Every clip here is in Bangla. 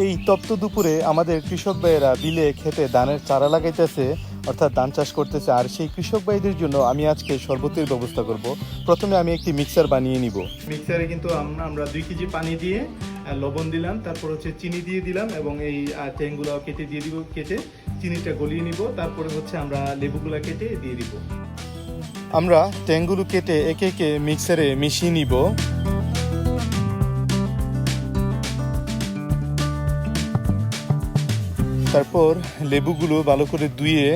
এই তপ্ত দুপুরে আমাদের কৃষক ভাইয়েরা বিলে খেতে ধানের চারা লাগাইতেছে অর্থাৎ ধান চাষ করতেছে আর সেই কৃষক ভাইদের জন্য আমি আজকে শরবতের ব্যবস্থা করব। প্রথমে আমি একটি মিক্সার বানিয়ে নিব। মিক্সারে কিন্তু আমরা আমরা দুই কেজি পানি দিয়ে লবণ দিলাম তারপর হচ্ছে চিনি দিয়ে দিলাম এবং এই ট্যাংগুলো কেটে দিয়ে দিব কেটে চিনিটা গলিয়ে নিব তারপরে হচ্ছে আমরা লেবুগুলো কেটে দিয়ে দিব। আমরা ট্যাংগুলো কেটে একে একে মিক্সারে মিশিয়ে নিব। তারপর লেবুগুলো ভালো করে ধুয়ে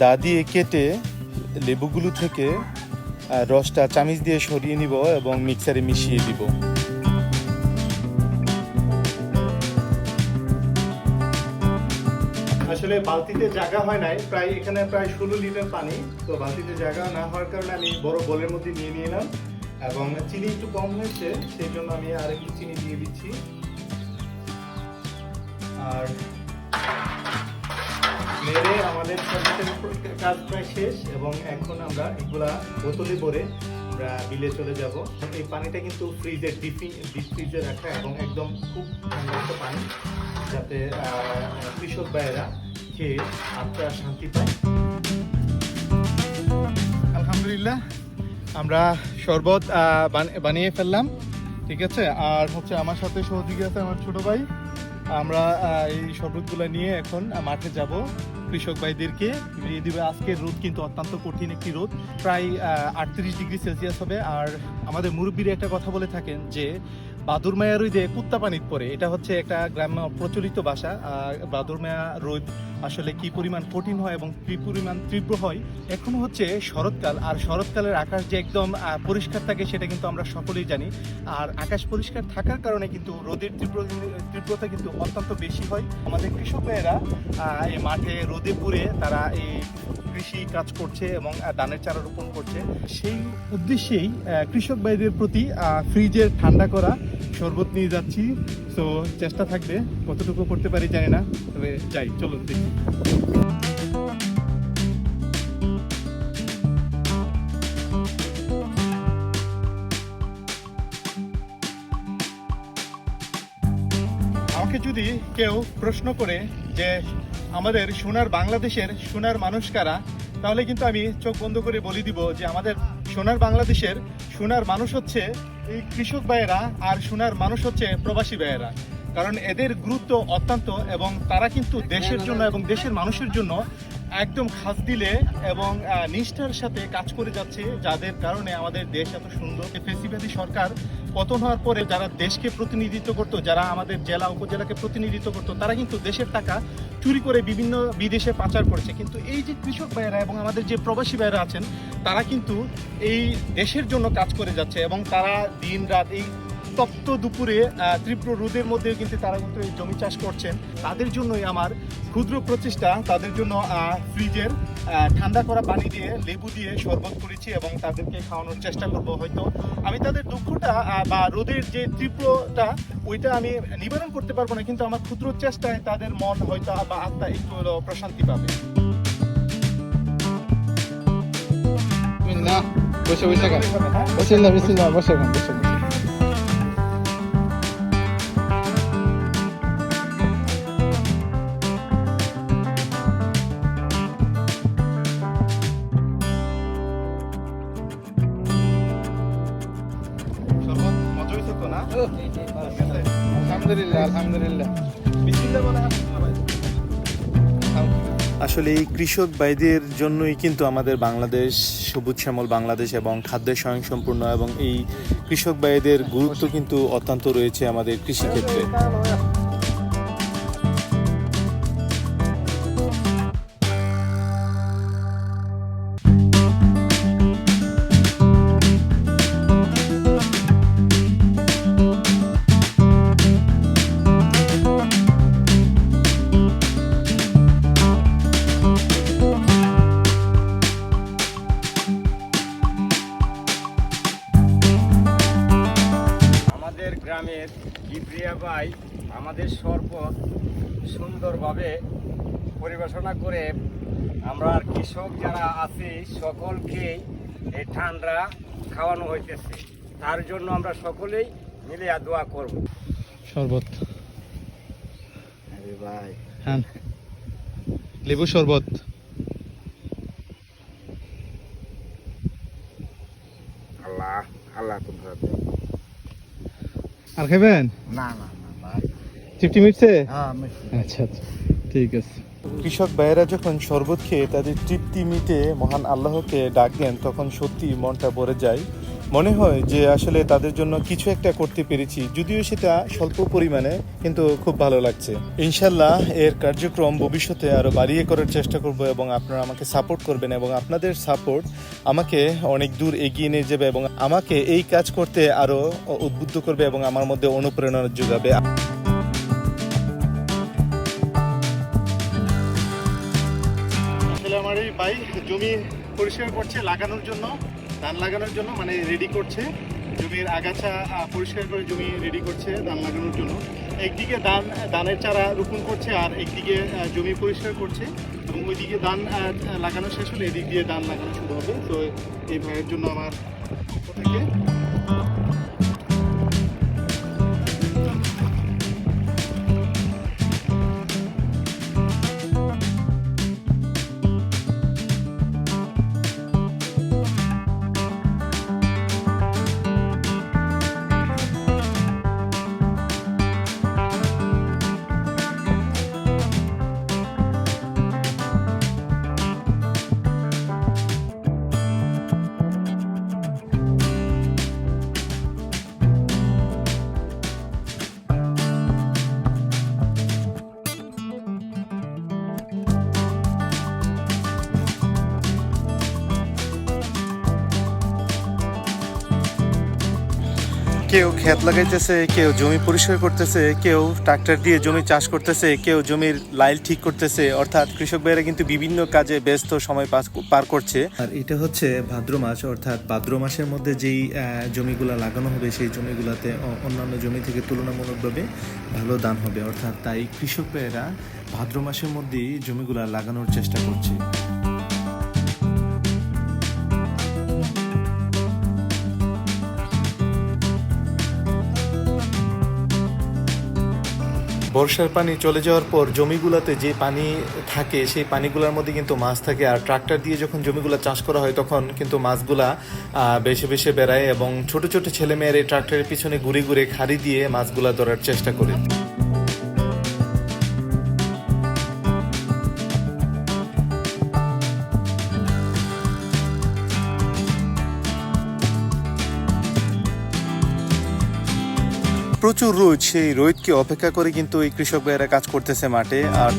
দা দিয়ে কেটে লেবুগুলো থেকে রসটা চামিচ দিয়ে সরিয়ে নিব এবং মিক্সারে মিশিয়ে দিব। আসলে বালতিতে জায়গা হয় নাই, প্রায় এখানে প্রায় ষোলো লিটার পানি, তো বালতিতে জায়গা না হওয়ার কারণে আমি বড় বলের মধ্যে নিয়ে নিলাম এবং চিনি একটু কম হয়েছে, সেই জন্য আমি আর একটু চিনি দিয়ে দিচ্ছি। আর আমাদের কাজ প্রায় শেষ এবং এখন আমরা এগুলা বোতলে ভরে আমরা বিলে চলে যাব। এই পানিটা কিন্তু ফ্রিজে ডিপ ডিপ ফ্রিজে রাখা এবং একদম খুব ঠান্ডা পানি, যাতে কৃষক ভাইয়েরা খেয়ে আত্মা শান্তি পায়। আলহামদুলিল্লাহ, আমরা শরবত বানিয়ে ফেললাম, ঠিক আছে? আর হচ্ছে আমার সাথে সহযোগী আছে আমার ছোট ভাই। আমরা এই শরবতগুলো নিয়ে এখন মাঠে যাব। কৃষক ভাইদেরকে দিয়ে দিবে। আজকের রোদ কিন্তু অত্যন্ত কঠিন একটি রোদ। প্রায় আটত্রিশ ডিগ্রি সেলসিয়াস হবে। আর আমাদের মুরব্বীরা একটা কথা বলে থাকেন যে বাদুর মায়া রোদে কুত্তা পানিত পড়ে। এটা হচ্ছে একটা গ্রাম্য প্রচলিত ভাষা। আহ, বাদুর মায়া রোদ আসলে কি পরিমাণ কঠিন হয় এবং কি পরিমাণ তীব্র হয় এখন হচ্ছে শরৎকাল। আর শরৎকালের আকাশ যে একদম পরিষ্কার থাকে সেটা কিন্তু আমরা সকলেই জানি। আর আকাশ পরিষ্কার থাকার কারণে কিন্তু রোদের তীব্র তীব্রতা কিন্তু অত্যন্ত বেশি হয়। আমাদের কৃষক ভাইয়েরা এই মাঠে রোদে পুড়ে তারা এই কৃষি কাজ করছে এবং ধানের চারা রোপণ করছে। সেই উদ্দেশ্যেই কৃষক ভাইদের প্রতি ফ্রিজের ঠান্ডা করা শরবত নিয়ে যাচ্ছি। তো চেষ্টা থাকবে, কতটুকু করতে পারি জানি না, তবে যাই, চলুন দেখি। আমাকে যদি কেউ প্রশ্ন করে যে আমাদের সোনার বাংলাদেশের সোনার মানুষ কারা তাহলে কিন্তু আমি চোখ বন্ধ করে বলে দিব যে আমাদের সোনার বাংলাদেশের সোনার মানুষ হচ্ছে এই কৃষক ভাইয়েরা আর সোনার মানুষ হচ্ছে প্রবাসী ভাইয়েরা। কারণ এদের গুরুত্ব অত্যন্ত এবং তারা কিন্তু দেশের জন্য এবং দেশের মানুষের জন্য একদম খাস দিলে এবং নিষ্ঠার সাথে কাজ করে যাচ্ছে, যাদের কারণে আমাদের দেশ এত সুন্দর। ফেসিবাদী সরকার পতন হওয়ার পরে যারা দেশকে প্রতিনিধিত্ব করত, যারা আমাদের জেলা, উপজেলাকে প্রতিনিধিত্ব করত, তারা কিন্তু দেশের টাকা চুরি করে বিভিন্ন বিদেশে পাচার করেছে। কিন্তু এই যে কৃষক ভাইয়েরা এবং আমাদের যে প্রবাসী ভাইয়েরা আছেন, তারা কিন্তু এই দেশের জন্য কাজ করে যাচ্ছে এবং তারা দিন রাত এই তপ্ত দুপুরে তীব্র রোদের মধ্যে কিন্তু তারা কিন্তু এই জমি চাষ করছেন। তাদের জন্যই আমার ক্ষুদ্র প্রচেষ্টা, তাদের জন্য ফ্রিজের ঠান্ডা করা পানি দিয়ে লেবু দিয়ে শরবত করেছি এবং তাদেরকে খাওয়ানোর চেষ্টা করব হয়তো। আমি তাদের দুঃখটা বা রোদের যে তীব্রতা, ওইটা আমি নিবারণ করতে পারব না, কিন্তু আমার ক্ষুদ্র চেষ্টায় তাদের মন হয়তো বা আত্মা একটু হলেও প্রশান্তি পাবে। বিসমিল্লাহ বসে বসে বসে খান বসে খান। শরবত আলহামদুলিল্লাহ। আসলে এই কৃষক ভাইদের জন্যই কিন্তু আমাদের বাংলাদেশ সবুজ শ্যামল বাংলাদেশ এবং খাদ্যের স্বয়ংসম্পূর্ণ এবং এই কৃষক ভাইদের গুরুত্ব কিন্তু অত্যন্ত রয়েছে আমাদের কৃষিক্ষেত্রে কিপ্রিয়া ভাই আমাদের শরবত সুন্দরভাবে পরিবেশনা করে আমরা কৃষক যারা আছি সকলকে এই ঠান্ডা খাওয়ানো হইতেছে। তার জন্য আমরা সকলেই মিলে দোয়া করব। শরবত। ভাই। হ্যাঁ। লেবু শরবত। আল্লাহ আল্লাহ তোমরা আর খাবেন? না না চিপটি মিটছে? হ্যাঁ আচ্ছা আচ্ছা। ঠিক আছে। কৃষক ভাইয়েরা যখন শরবত খেয়ে তাদের তৃপ্তি মিটে মহান আল্লাহকে ডাক দেন তখন সত্যি মনটা ভরে যায়। মনে হয় যে আসলে তাদের জন্য কিছু একটা করতে পেরেছি। যদিও সেটা স্বল্প পরিমাণে, কিন্তু খুব ভালো লাগছে। ইনশাল্লাহ এর কার্যক্রম ভবিষ্যতে আরও বাড়িয়ে করার চেষ্টা করব এবং আপনারা আমাকে সাপোর্ট করবেন এবং আপনাদের সাপোর্ট আমাকে অনেক দূর এগিয়ে নিয়ে যাবে এবং আমাকে এই কাজ করতে আরও উদ্বুদ্ধ করবে এবং আমার মধ্যে অনুপ্রেরণা যোগাবে। আমার এই ভাই জমি পরিষ্কার করছে লাগানোর জন্য। ধান লাগানোর জন্য মানে রেডি করছে। জমির আগাছা পরিষ্কার করে জমি রেডি করছে ধান লাগানোর জন্য। একদিকে ধান, ধানের চারা রোপণ করছে আর একদিকে জমি পরিষ্কার করছে। এবং ওইদিকে ধান লাগানো শেষ হলে এদিক দিয়ে ধান লাগানো শুরু হবে। তো এই ভাইয়ের জন্য আমার থেকে কেউ ক্ষেত লাগাইতেছে, কেউ জমি পরিষ্কার করতেছে, কেউ ট্রাক্টর দিয়ে জমি চাষ করতেছে, কেউ জমির লাইল ঠিক করতেছে। অর্থাৎ কৃষক ভাইরা কিন্তু বিভিন্ন কাজে ব্যস্ত সময় পার করছে। আর এটা হচ্ছে ভাদ্র মাস, অর্থাৎ ভাদ্র মাসের মধ্যে যেই জমিগুলা লাগানো হবে, সেই জমিগুলাতে অন্যান্য জমি থেকে তুলনামূলকভাবে ভালো দাম হবে। অর্থাৎ তাই কৃষক ভাইয়েরা ভাদ্র মাসের মধ্যেই জমিগুলা লাগানোর চেষ্টা করছে। বর্ষার পানি চলে যাওয়ার পর জমিগুলোতে যে পানি থাকে, সেই পানিগুলোর মধ্যে কিন্তু মাছ থাকে। আর ট্রাক্টর দিয়ে যখন জমিগুলো চাষ করা হয়, তখন কিন্তু মাছগুলা বেশি বেশি বেড়ায় এবং ছোট ছোট ছেলে মেয়ের এই ট্রাক্টরের পিছনে ঘুরে ঘুরে খাড়ি দিয়ে মাছগুলা ধরার চেষ্টা করে। প্রচুর রোদ, সেই রোদকে অপেক্ষা করে কিন্তু এই কৃষক ভাইয়েরা কাজ করতেছে মাঠে। আর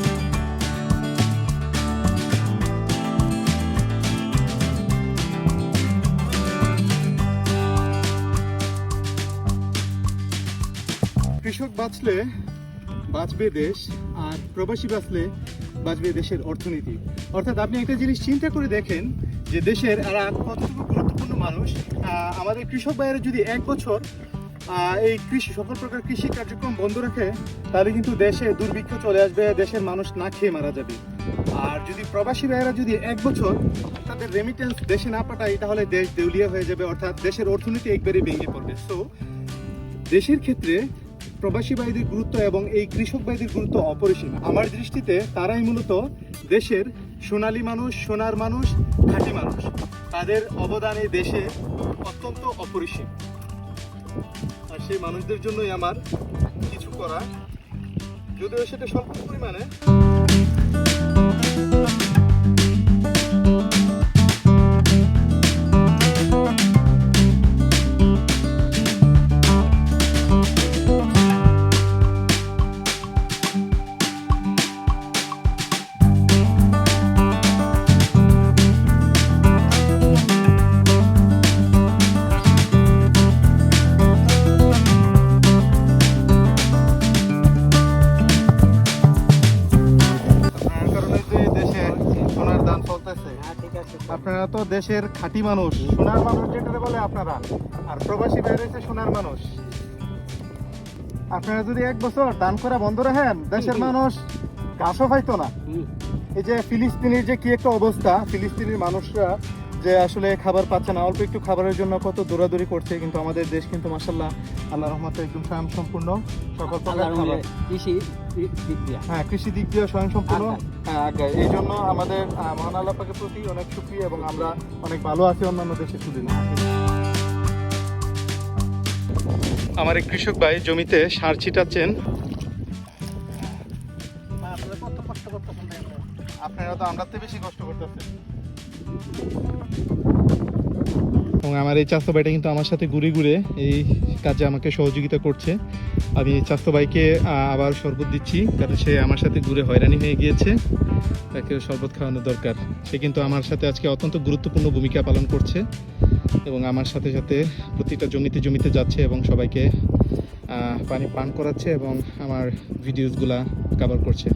কৃষক বাঁচলে বাঁচবে দেশ, আর প্রবাসী বাঁচলে বাঁচবে দেশের অর্থনীতি। অর্থাৎ আপনি একটা জিনিস চিন্তা করে দেখেন যে দেশের আর কতটুকু গুরুত্বপূর্ণ মানুষ আমাদের কৃষক ভাইয়েরা যদি এক বছর এই কৃষি, সকল প্রকার কৃষি কার্যক্রম বন্ধ রাখে তাহলে কিন্তু দেশে দুর্ভিক্ষ চলে আসবে, দেশের মানুষ না খেয়ে মারা যাবে। আর যদি প্রবাসী ভাইয়েরা যদি এক বছর তাদের রেমিটেন্স দেশে না পাঠায়, তাহলে দেশ দেউলিয়া হয়ে যাবে, অর্থাৎ দেশের অর্থনীতি একবারে ভেঙে পড়বে। সো দেশের ক্ষেত্রে প্রবাসী ভাইদের গুরুত্ব এবং এই কৃষক ভাইদের গুরুত্ব অপরিসীম। আমার দৃষ্টিতে তারাই মূলত দেশের সোনালী মানুষ, সোনার মানুষ, খাঁটি মানুষ। তাদের অবদানে দেশে অত্যন্ত অপরিসীম। আর সেই মানুষদের জন্যই আমার কিছু করা। যদিও সেটা স্বল্প পরিমাণে। দেশের খাঁটি মানুষ। সোনার মানুষ যেটা বলে আপনারা। আর প্রবাসী বাইরে হচ্ছে সোনার মানুষ। আপনারা যদি এক বছর দান করা বন্ধ রাখেন দেশের মানুষ ঘাসও পাইতো না। এই যে ফিলিস্তিনের যে কি একটা অবস্থা ফিলিস্তিনের মানুষরা যে আসলে খাবার পাচ্ছে না অল্প একটু খাবারের জন্য কত দৌড়াদৌড়ি করছে কিন্তু আমাদের দেশ কিন্তু মাসাল্লাহ আল্লাহ রহমতে একদম স্বয়ং সম্পূর্ণ সকল প্রকার খাবার। কৃষি হ্যাঁ কৃষি দিক দিয়ে স্বয়ং সম্পূর্ণ আগায়। হ্যাঁ এই জন্য আমাদের মহান আল্লাহ পাকের প্রতি অনেক সুক্রিয়া এবং আমরা অনেক ভালো আছি অন্যান্য দেশের তুলনায়। আমার এক কৃষক ভাই জমিতে সার ছিটাচ্ছেন। আপনারা তো আমরা বেশি কষ্ট করতেছেন। এবং আমার এই চাস্তো ভাইটা কিন্তু আমার সাথে ঘুরে ঘুরে এই কাজে আমাকে সহযোগিতা করছে। আমি চাস্তো আহ, আবার শরবত দিচ্ছি কারণ সে আমার সাথে ঘুরে হয়রানি হয়ে গিয়েছে। তাকে শরবত খাওয়ানো দরকার। সে কিন্তু আমার সাথে আজকে অত্যন্ত গুরুত্বপূর্ণ ভূমিকা পালন করছে এবং আমার সাথে সাথে প্রতিটা জমিতে জমিতে যাচ্ছে এবং সবাইকে পানি পান করাচ্ছে এবং আমার ভিডিওসগুলা কভার করছে।